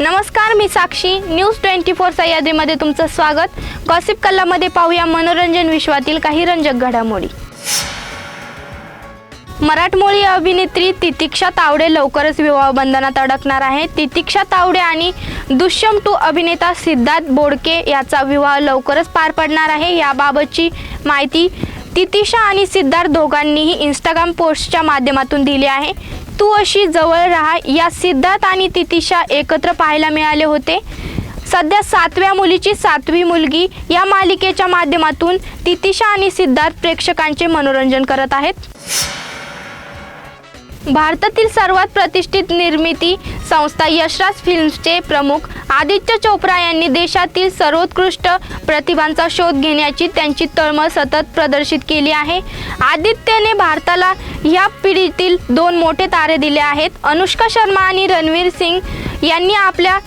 नमस्कार मी Sakshi. News twenty four सह्याद्रीमध्ये तुमचं स्वागत. गॉसिप कल्लामध्ये पाहूया मनोरंजन विश्वातील काही रंजक घडामोडी. मराठमोळी अभिनेत्री तितिक्षा तावडे लवकरच विवाह बंधनात अडकणार आहे. तितिक्षा तावडे आणि दुष्यम टू अभिनेता सिद्धार्थ बोडके याचा विवाह लवकरच पार पडणार आहे. याबाबतची माहिती तितिशा आणि सिद्धार्थ दोघांनीही इंस्टाग्राम पोस्टच्या माध्यमातून दिली आहे. तू अशी जवळ राहा. या सिद्धार्थ आणि तितिशा एकत्र पाहायला मिळाले होते. सध्या सातव्या मुलीची सातवी मुलगी या मालिकेच्या माध्यमातून तितिशा आणि सिद्धार्थ प्रेक्षकांचे मनोरंजन करत आहेत. भारतातील सर्वात प्रतिष्ठित निर्मिती संस्था यशराज फिल्म्सचे प्रमुख आदित्य चोप्रा यांनी देशातील सर्वोत्कृष्ट प्रतिभांचा शोध घेण्याची त्यांची तळमळ सतत प्रदर्शित केली आहे. आदित्यने भारताला या पिढीतील दोन मोठे तारे दिले आहेत. अनुष्का शर्मा आणि रणवीर सिंग यांनी आपल्या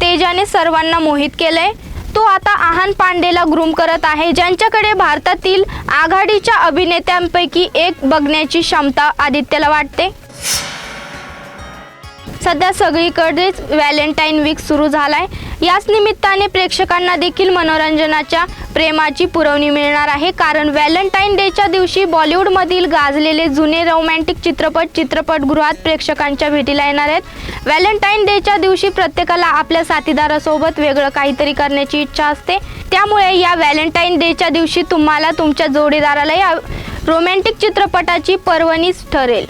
तेजाने सर्वांना मोहित केलंय. तो आता आहान पांडेला ग्रूम करत आहे. ज्यांच्याकडे भारतातील आघाडीच्या अभिनेत्यांपैकी एक बघण्याची क्षमता आदित्यला वाटते. सध्या सगळीकडेच व्हॅलेंटाईन वीक सुरू झाला आहे याच निमित्ताने प्रेक्षकांना देखील मनोरंजनाच्या प्रेमाची पुरवणी मिळणार आहे. कारण व्हॅलेंटाईन डेच्या दिवशी बॉलिवूडमधील गाजलेले जुने रोमॅन्टिक चित्रपट चित्रपटगृहात प्रेक्षकांच्या भेटीला येणार आहेत. व्हॅलेंटाईन डेच्या दिवशी प्रत्येकाला आपल्या साथीदारासोबत वेगळं काहीतरी करण्याची इच्छा असते. त्यामुळे या व्हॅलेंटाईन डेच्या दिवशी तुम्हाला तुमच्या जोडीदाराला या रोमॅन्टिक चित्रपटाची पर्वणीच ठरेल.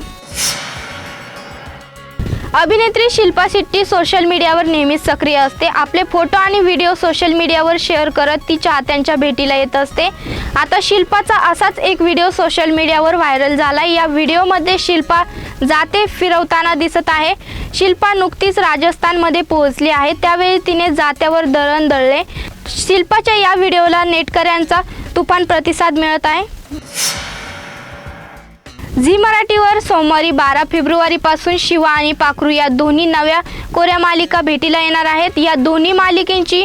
अभिनेत्री शिल्पा शेट्टी सोशल मीडियावर नेहमीच सक्रिय असते. आपले फोटो आणि व्हिडिओ सोशल मीडियावर शेअर करत ती चाहत्यांच्या भेटीला येत असते. आता शिल्पाचा असाच एक व्हिडिओ सोशल मीडियावर व्हायरल झाला. या व्हिडिओमध्ये शिल्पा जाते फिरवताना दिसत आहे. शिल्पा नुकतीच राजस्थानमध्ये पोहोचली आहे. त्यावेळी तिने जात्यावर दळण दळले. शिल्पाच्या या व्हिडिओला नेटकऱ्यांचा तुफान प्रतिसाद मिळत आहे. झी मराठीवर सोमवारी बारा फेब्रुवारीपासून शिवा आणि पाखरू या दोन्ही नव्या कोऱ्या मालिका भेटीला येणार आहेत. या दोन्ही मालिकेंची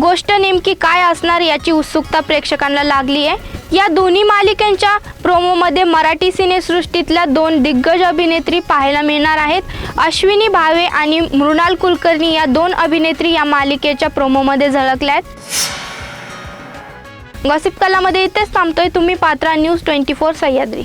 गोष्ट नेमकी काय असणार याची उत्सुकता प्रेक्षकांना लागली आहे. या दोन्ही मालिकांच्या प्रोमोमध्ये मराठी सिनेसृष्टीतल्या दोन दिग्गज अभिनेत्री पाहायला मिळणार आहेत. अश्विनी भावे आणि मृणाल कुलकर्णी या दोन अभिनेत्री या मालिकेच्या प्रोमोमध्ये झळकल्या आहेत. गॉसिप कलामध्ये इथेच थांबतोय. तुम्ही पात्रा न्यूज ट्वेंटी फोर सह्याद्री.